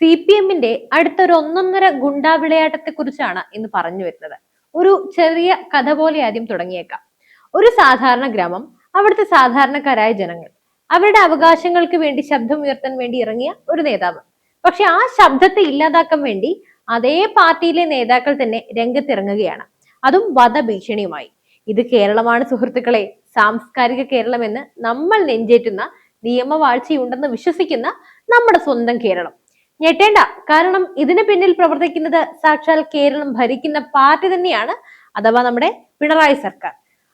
C P എമ്മിന്റെ അടുത്തൊരു ഒന്നൊന്നര ഗുണ്ടാ വിളയാട്ടത്തെ കുറിച്ചാണ് ഇന്ന് പറഞ്ഞു വരുന്നത്. ഒരു ചെറിയ കഥ പോലെ ആദ്യം തുടങ്ങിയേക്കാം. ഒരു സാധാരണ ഗ്രാമം അവിടുത്തെ സാധാരണക്കാരായ ജനങ്ങൾ. അവരുടെ അവകാശങ്ങൾക്ക് വേണ്ടി ശബ്ദമുയർത്താൻ വേണ്ടി ഇറങ്ങിയ ഒരു നേതാവ്. പക്ഷെ ആ ശബ്ദത്തെ ഇല്ലാതാക്കാൻ വേണ്ടി അതേ പാർട്ടിയിലെ നേതാക്കൾ തന്നെ രംഗത്തിറങ്ങുകയാണ്. അതും വധഭീഷണിയുമായി. ഇത് കേരളമാണ് സുഹൃത്തുക്കളെ. സാംസ്കാരിക കേരളം എന്ന് നമ്മൾ നെഞ്ചേറ്റുന്ന നിയമവാഴ്ചയുണ്ടെന്ന് വിശ്വസിക്കുന്ന നമ്മുടെ സ്വന്തം കേരളം. ഞെട്ടേണ്ട. കാരണം ഇതിന് പിന്നിൽ പ്രവർത്തിക്കുന്നത് സാക്ഷാൽ കേരളം ഭരിക്കുന്ന പാർട്ടി തന്നെയാണ് അഥവാ നമ്മുടെ പിണറായി സർക്കാർ.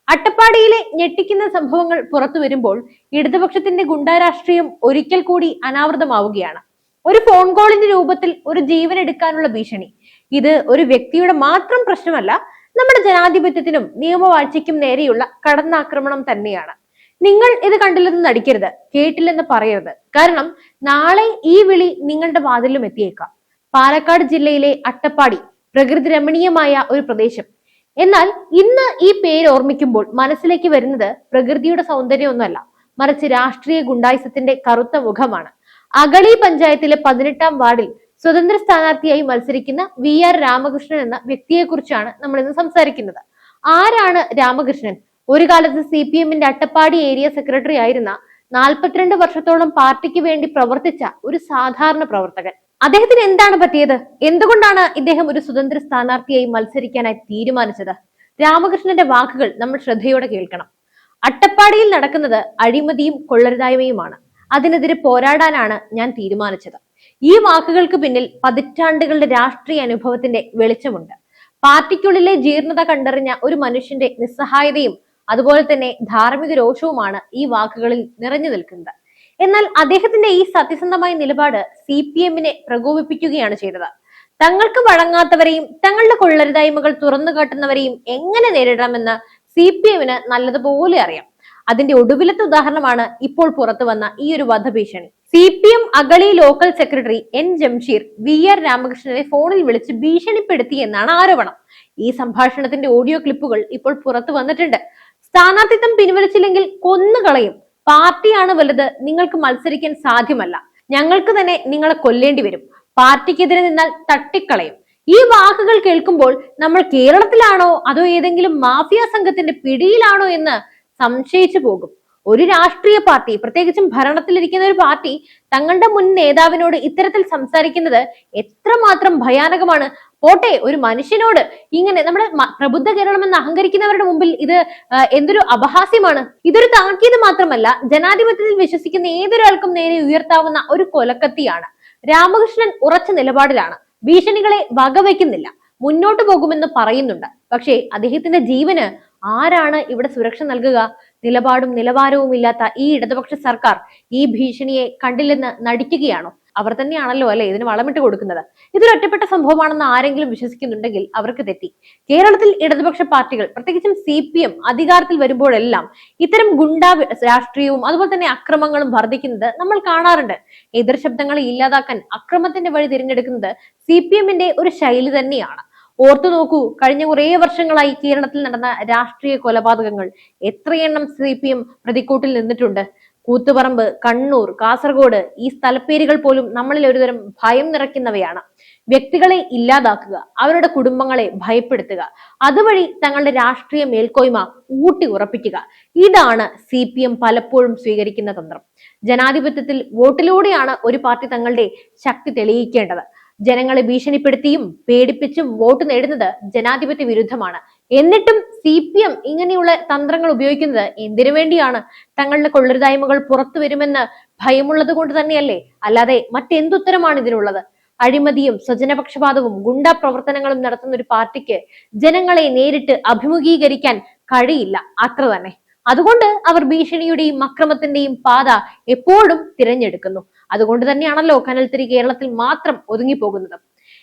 അട്ടപ്പാടിയിലെ ഞെട്ടിക്കുന്ന സംഭവങ്ങൾ പുറത്തു വരുമ്പോൾ ഇടതുപക്ഷത്തിന്റെ ഗുണ്ടാരാഷ്ട്രീയം ഒരിക്കൽ കൂടി അനാവൃതമാവുകയാണ്. ഒരു ഫോൺ കോളിന്റെ രൂപത്തിൽ ഒരു ജീവൻ എടുക്കാനുള്ള ഭീഷണി. ഇത് ഒരു വ്യക്തിയുടെ മാത്രം പ്രശ്നമല്ല നമ്മുടെ ജനാധിപത്യത്തിനും നിയമവാഴ്ചയ്ക്കും നേരെയുള്ള കടന്നാക്രമണം തന്നെയാണ്. നിങ്ങൾ ഇത് കണ്ടില്ലെന്ന് നടിക്കരുത് കേട്ടില്ലെന്ന് പറയരുത്. കാരണം നാളെ ഈ വിളി നിങ്ങളുടെ വാതിലും എത്തിയേക്കാം. പാലക്കാട് ജില്ലയിലെ അട്ടപ്പാടി പ്രകൃതി രമണീയമായ ഒരു പ്രദേശം. എന്നാൽ ഇന്ന് ഈ പേര് ഓർമ്മിക്കുമ്പോൾ മനസ്സിലേക്ക് വരുന്നത് പ്രകൃതിയുടെ സൗന്ദര്യമൊന്നുമല്ല മറിച്ച് രാഷ്ട്രീയ ഗുണ്ടായിസത്തിന്റെ കറുത്ത മുഖമാണ്. അഗളി പഞ്ചായത്തിലെ പതിനെട്ടാം വാർഡിൽ സ്വതന്ത്ര സ്ഥാനാർത്ഥിയായി മത്സരിക്കുന്ന വി ആർ രാമകൃഷ്ണൻ എന്ന വ്യക്തിയെക്കുറിച്ചാണ് നമ്മൾ ഇന്ന് സംസാരിക്കുന്നത്. ആരാണ് രാമകൃഷ്ണൻ? ഒരു കാലത്ത് സി പി എമ്മിന്റെ അട്ടപ്പാടി ഏരിയ സെക്രട്ടറി ആയിരുന്ന നാൽപ്പത്തിരണ്ട് വർഷത്തോളം പാർട്ടിക്ക് വേണ്ടി പ്രവർത്തിച്ച ഒരു സാധാരണ പ്രവർത്തകൻ. അദ്ദേഹത്തിന് എന്താണ് പറ്റിയത്? എന്തുകൊണ്ടാണ് ഇദ്ദേഹം ഒരു സ്വതന്ത്ര സ്ഥാനാർത്ഥിയായി മത്സരിക്കാനായി തീരുമാനിച്ചത്? രാമകൃഷ്ണന്റെ വാക്കുകൾ നമ്മൾ ശ്രദ്ധയോടെ കേൾക്കണം. അട്ടപ്പാടിയിൽ നടക്കുന്നത് അഴിമതിയും കൊള്ളരുതായ്മയുമാണ്. അതിനെതിരെ പോരാടാനാണ് ഞാൻ തീരുമാനിച്ചത്. ഈ വാക്കുകൾക്ക് പിന്നിൽ പതിറ്റാണ്ടുകളുടെ രാഷ്ട്രീയ അനുഭവത്തിന്റെ വെളിച്ചമുണ്ട്. പാർട്ടിക്കുള്ളിലെ ജീർണത കണ്ടറിഞ്ഞ ഒരു മനുഷ്യന്റെ നിസ്സഹായതയും അതുപോലെ തന്നെ ധാർമ്മിക രോഷവുമാണ് ഈ വാക്കുകളിൽ നിറഞ്ഞു നിൽക്കുന്നത്. എന്നാൽ അദ്ദേഹത്തിന്റെ ഈ സത്യസന്ധമായ നിലപാട് സി പി എമ്മിനെ പ്രകോപിപ്പിക്കുകയാണ് ചെയ്തത്. തങ്ങൾക്ക് വഴങ്ങാത്തവരെയും തങ്ങളുടെ കൊള്ളരുതായ്മകൾ തുറന്നു കാട്ടുന്നവരെയും എങ്ങനെ നേരിടണമെന്ന് സി പി എമ്മിന് നല്ലതുപോലെ അറിയാം. അതിന്റെ ഒടുവിലത്തെ ഉദാഹരണമാണ് ഇപ്പോൾ പുറത്തു വന്ന ഈ ഒരു വധഭീഷണി. C P M Agali local secretary N Jamsheer V R രാമകൃഷ്ണനെ ഫോണിൽ വിളിച്ച് ഭീഷണിപ്പെടുത്തി എന്നാണ് ആരോപണം. ഈ സംഭാഷണത്തിന്റെ ഓഡിയോ ക്ലിപ്പുകൾ ഇപ്പോൾ പുറത്തു വന്നിട്ടുണ്ട്. സ്ഥാനാർത്ഥിത്വം പിൻവലിച്ചില്ലെങ്കിൽ കൊന്നുകളയും. പാർട്ടിയാണ് വലുത് നിങ്ങൾക്ക് മത്സരിക്കാൻ സാധ്യമല്ല. ഞങ്ങൾക്ക് തന്നെ നിങ്ങളെ കൊല്ലേണ്ടി വരും. പാർട്ടിക്കെതിരെ നിന്നാൽ തട്ടിക്കളയും. ഈ വാക്കുകൾ കേൾക്കുമ്പോൾ നമ്മൾ കേരളത്തിലാണോ അതോ ഏതെങ്കിലും മാഫിയ സംഘത്തിന്റെ പിടിയിലാണോ എന്ന് സംശയിച്ചു പോകും. ഒരു രാഷ്ട്രീയ പാർട്ടി പ്രത്യേകിച്ചും ഭരണത്തിലിരിക്കുന്ന ഒരു പാർട്ടി തങ്ങളുടെ മുൻ നേതാവിനോട് ഇത്തരത്തിൽ സംസാരിക്കുന്നത് എത്രമാത്രം ഭയാനകമാണ് പോട്ടെ ഒരു മനുഷ്യനോട് ഇങ്ങനെ നമ്മുടെ പ്രബുദ്ധ കേരളം എന്ന് അഹങ്കരിക്കുന്നവരുടെ മുമ്പിൽ ഇത് എന്തൊരു അപഹാസ്യമാണ്. ഇതൊരു താക്കീത് മാത്രമല്ല ജനാധിപത്യത്തിൽ വിശ്വസിക്കുന്ന ഏതൊരാൾക്കും നേരെ ഉയർത്താവുന്ന ഒരു കൊലക്കത്തിയാണ്. രാമകൃഷ്ണൻ ഉറച്ച നിലപാടിലാണ്. ഭീഷണികളെ വകവയ്ക്കുന്നില്ല മുന്നോട്ട് പോകുമെന്ന് പറയുന്നുണ്ട്. പക്ഷേ അദ്ദേഹത്തിന്റെ ജീവന് ആരാണ് ഇവിടെ സുരക്ഷ നൽകുക? നിലപാടും നിലവാരവും ഇല്ലാത്ത ഈ ഇടതുപക്ഷ സർക്കാർ ഈ ഭീഷണിയെ കണ്ടില്ലെന്ന് നടിക്കുകയാണോ? അവർ തന്നെയാണല്ലോ അല്ലെ ഇതിന് വളമിട്ട് കൊടുക്കുന്നത്? ഇതൊരു ഒറ്റപ്പെട്ട സംഭവമാണെന്ന് ആരെങ്കിലും വിശ്വസിക്കുന്നുണ്ടെങ്കിൽ അവർക്ക് തെറ്റി. കേരളത്തിൽ ഇടതുപക്ഷ പാർട്ടികൾ പ്രത്യേകിച്ചും സി പി എം അധികാരത്തിൽ വരുമ്പോഴെല്ലാം ഇത്തരം ഗുണ്ടാ രാഷ്ട്രീയവും അതുപോലെ തന്നെ അക്രമങ്ങളും വർദ്ധിക്കുന്നത് നമ്മൾ കാണാറുണ്ട്. എതിർ ശബ്ദങ്ങളെ ഇല്ലാതാക്കാൻ അക്രമത്തിന്റെ വഴി തിരഞ്ഞെടുക്കുന്നത് സി പി എമ്മിന്റെ ഒരു ശൈലി തന്നെയാണ്. ഓർത്തു നോക്കൂ കഴിഞ്ഞ കുറേ വർഷങ്ങളായി കേരളത്തിൽ നടന്ന രാഷ്ട്രീയ കൊലപാതകങ്ങൾ. എത്രയെണ്ണം സി പി എം പ്രതിക്കൂട്ടിൽ നിന്നിട്ടുണ്ട്? കൂത്തുപറമ്പ് കണ്ണൂർ കാസർഗോഡ് ഈ സ്ഥലപ്പേരുകൾ പോലും നമ്മളിൽ ഒരുതരം ഭയം നിറയ്ക്കുന്നവയാണ്. വ്യക്തികളെ ഇല്ലാതാക്കുക അവരുടെ കുടുംബങ്ങളെ ഭയപ്പെടുത്തുക അതുവഴി തങ്ങളുടെ രാഷ്ട്രീയ മേൽക്കോയ്മ ഊട്ടി ഉറപ്പിക്കുക. ഇതാണ് സി പി എം പലപ്പോഴും സ്വീകരിക്കുന്ന തന്ത്രം. ജനാധിപത്യത്തിൽ വോട്ടിലൂടെയാണ് ഒരു പാർട്ടി തങ്ങളുടെ ശക്തി തെളിയിക്കേണ്ടത്. ജനങ്ങളെ ഭീഷണിപ്പെടുത്തിയും പേടിപ്പിച്ചും വോട്ട് നേടുന്നത് ജനാധിപത്യ വിരുദ്ധമാണ്. എന്നിട്ടും സി പി എം ഇങ്ങനെയുള്ള തന്ത്രങ്ങൾ ഉപയോഗിക്കുന്നത് എന്തിനു വേണ്ടിയാണ്? തങ്ങളുടെ കൊള്ളരുതായ്മകൾ പുറത്തു വരുമെന്ന് ഭയമുള്ളത് കൊണ്ട് തന്നെയല്ലേ? അല്ലാതെ മറ്റെന്തുത്തരമാണ് ഇതിനുള്ളത്? അഴിമതിയും സ്വജനപക്ഷപാതവും ഗുണ്ടാ പ്രവർത്തനങ്ങളും നടത്തുന്ന ഒരു പാർട്ടിക്ക് ജനങ്ങളെ നേരിട്ട് അഭിമുഖീകരിക്കാൻ കഴിയില്ല. അത്ര തന്നെ. അതുകൊണ്ട് അവർ ഭീഷണിയുടെയും അക്രമത്തിന്റെയും പാത എപ്പോഴും തിരഞ്ഞെടുക്കുന്നു. അതുകൊണ്ട് തന്നെയാണല്ലോ കനൽത്തിരി കേരളത്തിൽ മാത്രം ഒതുങ്ങിപ്പോകുന്നത്.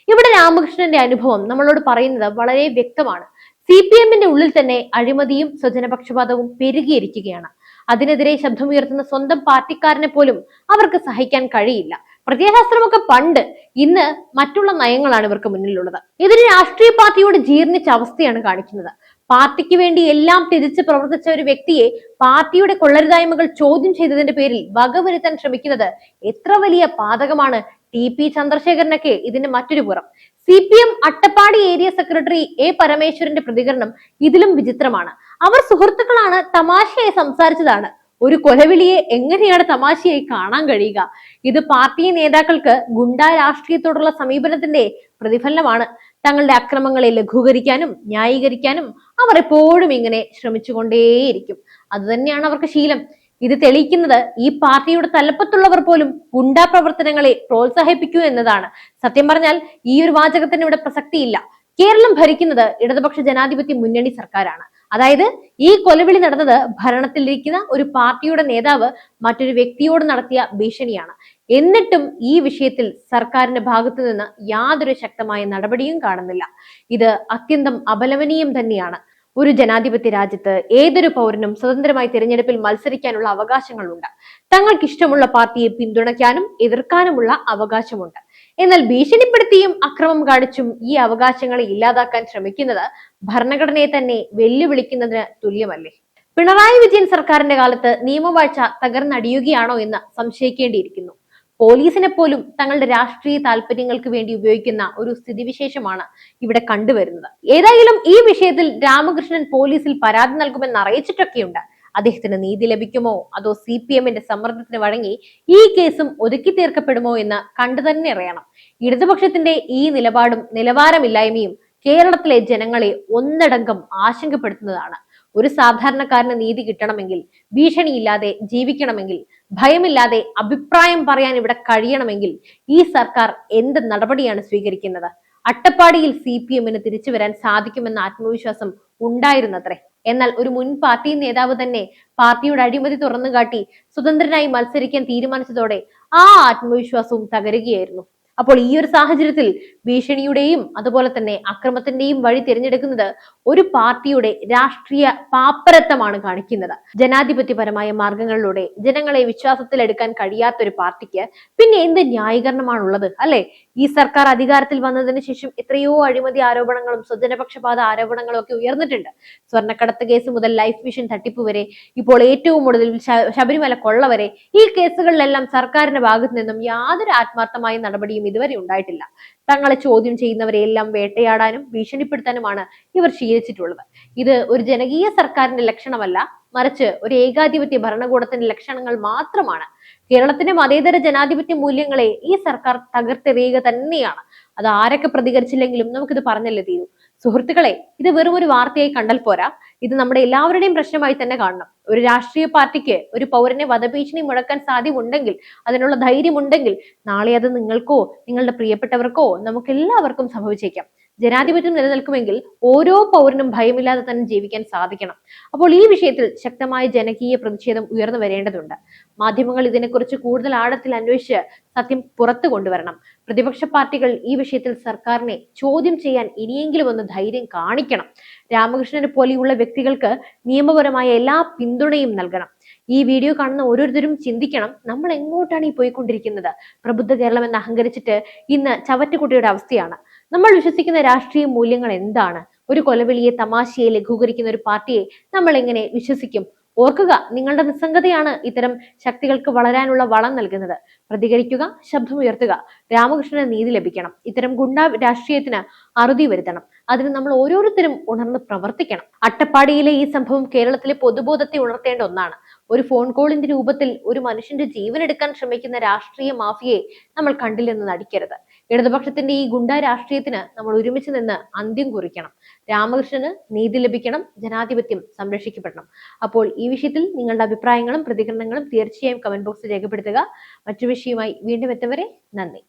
ഇവിടെ രാമകൃഷ്ണന്റെ അനുഭവം നമ്മളോട് പറയുന്നത് വളരെ വ്യക്തമാണ്. സി പി എമ്മിന്റെ ഉള്ളിൽ തന്നെ അഴിമതിയും സ്വജനപക്ഷപാതവും പെരുകിയിരിക്കുകയാണ്. അതിനെതിരെ ശബ്ദമുയർത്തുന്ന സ്വന്തം പാർട്ടിക്കാരനെ പോലും അവർക്ക് സഹിക്കാൻ കഴിയില്ല. പ്രത്യയശാസ്ത്രമൊക്കെ പണ്ട് ഇന്ന് മറ്റുള്ള നയങ്ങളാണ് ഇവർക്ക് മുന്നിലുള്ളത്. ഇതിന് രാഷ്ട്രീയ പാർട്ടിയോട് ജീർണിച്ച അവസ്ഥയാണ് കാണിക്കുന്നത്. പാർട്ടിക്ക് വേണ്ടി എല്ലാം തിരിച്ച് പ്രവർത്തിച്ച ഒരു വ്യക്തിയെ പാർട്ടിയുടെ കൊള്ളരുതായ്മകൾ ചോദ്യം ചെയ്തതിന്റെ പേരിൽ വകവരുത്താൻ ശ്രമിക്കുന്നത് എത്ര വലിയ പാതകമാണ് ടി പി ചന്ദ്രശേഖരനൊക്കെ ഇതിന്റെ മറ്റൊരു പുറം. C P M Attappadi area secretary A പരമേശ്വരന്റെ പ്രതികരണം ഇതിലും വിചിത്രമാണ്. അവർ സുഹൃത്തുക്കളാണ് തമാശയായി സംസാരിച്ചതാണ്. ഒരു കൊലവിളിയെ എങ്ങനെയാണ് തമാശയായി കാണാൻ കഴിയുക? ഇത് പാർട്ടി നേതാക്കൾക്ക് ഗുണ്ടാ രാഷ്ട്രീയത്തോടുള്ള സമീപനത്തിന്റെ പ്രതിഫലനമാണ്. തങ്ങളുടെ അക്രമങ്ങളെ ലഘൂകരിക്കാനും ന്യായീകരിക്കാനും അവർ എപ്പോഴും ഇങ്ങനെ ശ്രമിച്ചുകൊണ്ടേയിരിക്കും. അതുതന്നെയാണ് അവർക്ക് ശീലം. ഇത് തെളിയിക്കുന്നത് ഈ പാർട്ടിയുടെ തലപ്പത്തുള്ളവർ പോലും ഗുണ്ടാ പ്രവർത്തനങ്ങളെ പ്രോത്സാഹിപ്പിക്കൂ എന്നതാണ്. സത്യം പറഞ്ഞാൽ ഈ ഒരു വാചകത്തിന് ഇവിടെ പ്രസക്തിയില്ല. കേരളം ഭരിക്കുന്നത് ഇടതുപക്ഷ ജനാധിപത്യ മുന്നണി സർക്കാരാണ്. അതായത് ഈ കൊലവിളി നടന്നത് ഭരണത്തിലിരിക്കുന്ന ഒരു പാർട്ടിയുടെ നേതാവ് മറ്റൊരു വ്യക്തിയോട് നടത്തിയ ഭീഷണിയാണ്. എന്നിട്ടും ഈ വിഷയത്തിൽ സർക്കാരിന്റെ ഭാഗത്തു നിന്ന് യാതൊരു ശക്തമായ നടപടിയും കാണുന്നില്ല. ഇത് അത്യന്തം അപലപനീയം തന്നെയാണ്. ഒരു ജനാധിപത്യ രാജ്യത്ത് ഏതൊരു പൗരനും സ്വതന്ത്രമായി തിരഞ്ഞെടുപ്പിൽ മത്സരിക്കാനുള്ള അവകാശങ്ങളുണ്ട്. തങ്ങൾക്ക് ഇഷ്ടമുള്ള പാർട്ടിയെ പിന്തുണയ്ക്കാനും എതിർക്കാനുമുള്ള അവകാശമുണ്ട്. എന്നാൽ ഭീഷണിപ്പെടുത്തിയും അക്രമം കാണിച്ചും ഈ അവകാശങ്ങളെ ഇല്ലാതാക്കാൻ ശ്രമിക്കുന്നത് ഭരണഘടനയെ തന്നെ വെല്ലുവിളിക്കുന്നതിന് തുല്യമല്ലേ? പിണറായി വിജയൻ സർക്കാരിന്റെ കാലത്ത് നിയമവാഴ്ച തകർന്നടിയുകയാണോ എന്ന് സംശയിക്കേണ്ടിയിരിക്കുന്നു. പോലീസിനെ പോലും തങ്ങളുടെ രാഷ്ട്രീയ താല്പര്യങ്ങൾക്ക് വേണ്ടി ഉപയോഗിക്കുന്ന ഒരു സ്ഥിതിവിശേഷമാണ് ഇവിടെ കണ്ടുവരുന്നത്. ഏതായാലും ഈ വിഷയത്തിൽ രാമകൃഷ്ണൻ പോലീസിൽ പരാതി നൽകുമെന്ന് അറിയിച്ചിട്ടൊക്കെയുണ്ട്. അദ്ദേഹത്തിന് നീതി ലഭിക്കുമോ? അതോ സി പി എമ്മിന്റെ സമ്മർദ്ദത്തിന് വഴങ്ങി ഈ കേസും ഒതുക്കി തീർക്കപ്പെടുമോ എന്ന് കണ്ടു തന്നെ അറിയണം. ഇടതുപക്ഷത്തിന്റെ ഈ നിലപാടും നിലവാരമില്ലായ്മയും കേരളത്തിലെ ജനങ്ങളെ ഒന്നടങ്കം ആശങ്കപ്പെടുത്തുന്നതാണ്. ഒരു സാധാരണക്കാരന് നീതി കിട്ടണമെങ്കിൽ ഭീഷണിയില്ലാതെ ജീവിക്കണമെങ്കിൽ ഭയമില്ലാതെ അഭിപ്രായം പറയാൻ ഇവിടെ കഴിയണമെങ്കിൽ ഈ സർക്കാർ എന്ത് നടപടിയാണ് സ്വീകരിക്കുന്നത്? അട്ടപ്പാടിയിൽ സി പി എമ്മിന് തിരിച്ചു വരാൻ സാധിക്കുമെന്ന ആത്മവിശ്വാസം ഉണ്ടായിരുന്നത്രേ. എന്നാൽ ഒരു മുൻ പാർട്ടി നേതാവ് തന്നെ പാർട്ടിയുടെ അഴിമതി തുറന്നുകാട്ടി സ്വതന്ത്രനായി മത്സരിക്കാൻ തീരുമാനിച്ചതോടെ ആ ആത്മവിശ്വാസവും തകരുകയായിരുന്നു. അപ്പോൾ ഈ ഒരു സാഹചര്യത്തിൽ ഭീഷണിയുടെയും അതുപോലെ തന്നെ അക്രമത്തിന്റെയും വഴി തിരഞ്ഞെടുക്കുന്നത് ഒരു പാർട്ടിയുടെ രാഷ്ട്രീയ പാപ്പരത്വമാണ് കാണിക്കുന്നത്. ജനാധിപത്യപരമായ മാർഗങ്ങളിലൂടെ ജനങ്ങളെ വിശ്വാസത്തിലെടുക്കാൻ കഴിയാത്ത ഒരു പാർട്ടിക്ക് പിന്നെ എന്ത് ന്യായീകരണമാണുള്ളത്? അല്ലെ? ഈ സർക്കാർ അധികാരത്തിൽ വന്നതിന് ശേഷം എത്രയോ അഴിമതി ആരോപണങ്ങളും സ്വജനപക്ഷപാത ആരോപണങ്ങളും ഒക്കെ ഉയർന്നിട്ടുണ്ട്. സ്വർണക്കടത്ത് കേസ് മുതൽ ലൈഫ് മിഷൻ തട്ടിപ്പ് വരെ ഇപ്പോൾ ഏറ്റവും ഒടുവിൽ ശബരിമല കൊള്ള വരെ ഈ കേസുകളിലെല്ലാം സർക്കാരിന്റെ ഭാഗത്തു നിന്നും യാതൊരു ആത്മാർത്ഥമായ നടപടിയും ഇതുവരെ ഉണ്ടായിട്ടില്ല. തങ്ങളെ ചോദ്യം ചെയ്യുന്നവരെ എല്ലാം വേട്ടയാടാനും ഭീഷണിപ്പെടുത്താനുമാണ് ഇവർ ശീലിച്ചിട്ടുള്ളത്. ഇത് ഒരു ജനകീയ സർക്കാരിന്റെ ലക്ഷണമല്ല മറിച്ച് ഒരു ഏകാധിപത്യ ഭരണകൂടത്തിന്റെ ലക്ഷണങ്ങൾ മാത്രമാണ്. കേരളത്തിന്റെ മതേതര ജനാധിപത്യ മൂല്യങ്ങളെ ഈ സർക്കാർ തകർത്തെറിയുക തന്നെയാണ്. അത് ആരൊക്കെ പ്രതികരിച്ചില്ലെങ്കിലും നമുക്കിത് പറഞ്ഞല്ലേ തീരൂ. സുഹൃത്തുക്കളെ ഇത് വെറും ഒരു വാർത്തയായി കണ്ടാൽ പോരാ. ഇത് നമ്മുടെ എല്ലാവരുടെയും പ്രശ്നമായി തന്നെ കാണണം. ഒരു രാഷ്ട്രീയ പാർട്ടിക്ക് ഒരു പൗരനെ വധഭീഷണി മുഴക്കാൻ സാധ്യമുണ്ടെങ്കിൽ അതിനുള്ള ധൈര്യമുണ്ടെങ്കിൽ നാളെ അത് നിങ്ങൾക്കോ നിങ്ങളുടെ പ്രിയപ്പെട്ടവർക്കോ നമുക്ക് എല്ലാവർക്കും സംഭവിച്ചേക്കാം. ജനാധിപത്യം നിലനിൽക്കുമെങ്കിൽ ഓരോ പൗരനും ഭയമില്ലാതെ തന്നെ ജീവിക്കാൻ സാധിക്കണം. അപ്പോൾ ഈ വിഷയത്തിൽ ശക്തമായ ജനകീയ പ്രതിഷേധം ഉയർന്നു വരേണ്ടതുണ്ട്. മാധ്യമങ്ങൾ ഇതിനെക്കുറിച്ച് കൂടുതൽ ആഴത്തിൽ അന്വേഷിച്ച് സത്യം പുറത്തു കൊണ്ടുവരണം. പ്രതിപക്ഷ പാർട്ടികൾ ഈ വിഷയത്തിൽ സർക്കാരിനെ ചോദ്യം ചെയ്യാൻ ഇനിയെങ്കിലും ഒന്ന് ധൈര്യം കാണിക്കണം. രാമകൃഷ്ണനെ പോലെയുള്ള വ്യക്തികൾക്ക് നിയമപരമായ എല്ലാ പിന്തുണയും നൽകണം. ഈ വീഡിയോ കാണുന്ന ഓരോരുത്തരും ചിന്തിക്കണം നമ്മൾ എങ്ങോട്ടാണ് ഈ പോയിക്കൊണ്ടിരിക്കുന്നത്? പ്രബുദ്ധ കേരളം എന്ന് അഹങ്കരിച്ചിട്ട് ഇന്ന് ചവറ്റുകുട്ടിയുടെ അവസ്ഥയാണ്. നമ്മൾ വിശ്വസിക്കുന്ന രാഷ്ട്രീയ മൂല്യങ്ങൾ എന്താണ്? ഒരു കൊലവിളിയെ തമാശയെ ലഘൂകരിക്കുന്ന ഒരു പാർട്ടിയെ നമ്മൾ എങ്ങനെ വിശ്വസിക്കും? ഓർക്കുക നിങ്ങളുടെ നിസ്സംഗതയാണ് ഇത്തരം ശക്തികൾക്ക് വളരാനുള്ള വളം നൽകുന്നത്. പ്രതികരിക്കുക ശബ്ദമുയർത്തുക. രാമകൃഷ്ണന് നീതി ലഭിക്കണം. ഇത്തരം ഗുണ്ടാ രാഷ്ട്രീയത്തിന് അറുതി വരുത്തണം. അതിന് നമ്മൾ ഓരോരുത്തരും ഉണർന്ന് പ്രവർത്തിക്കണം. അട്ടപ്പാടിയിലെ ഈ സംഭവം കേരളത്തിലെ പൊതുബോധത്തെ ഉണർത്തേണ്ട ഒന്നാണ്. ഒരു ഫോൺ കോളിന്റെ രൂപത്തിൽ ഒരു മനുഷ്യന്റെ ജീവൻ എടുക്കാൻ ശ്രമിക്കുന്ന രാഷ്ട്രീയ മാഫിയയെ നമ്മൾ കണ്ടില്ലെന്ന് നടിക്കരുത്. ഇടതുപക്ഷത്തിന്റെ ഈ ഗുണ്ടാ രാഷ്ട്രീയത്തിന് നമ്മൾ ഒരുമിച്ച് നിന്ന് അന്ത്യം കുറിക്കണം. രാമകൃഷ്ണന് നീതി ലഭിക്കണം ജനാധിപത്യം സംരക്ഷിക്കപ്പെടണം. അപ്പോൾ ഈ വിഷയത്തിൽ നിങ്ങളുടെ അഭിപ്രായങ്ങളും പ്രതികരണങ്ങളും തീർച്ചയായും കമന്റ് ബോക്സിൽ രേഖപ്പെടുത്തുക. മറ്റു വിഷയവുമായി വീണ്ടും എത്തുവരെ നന്ദി.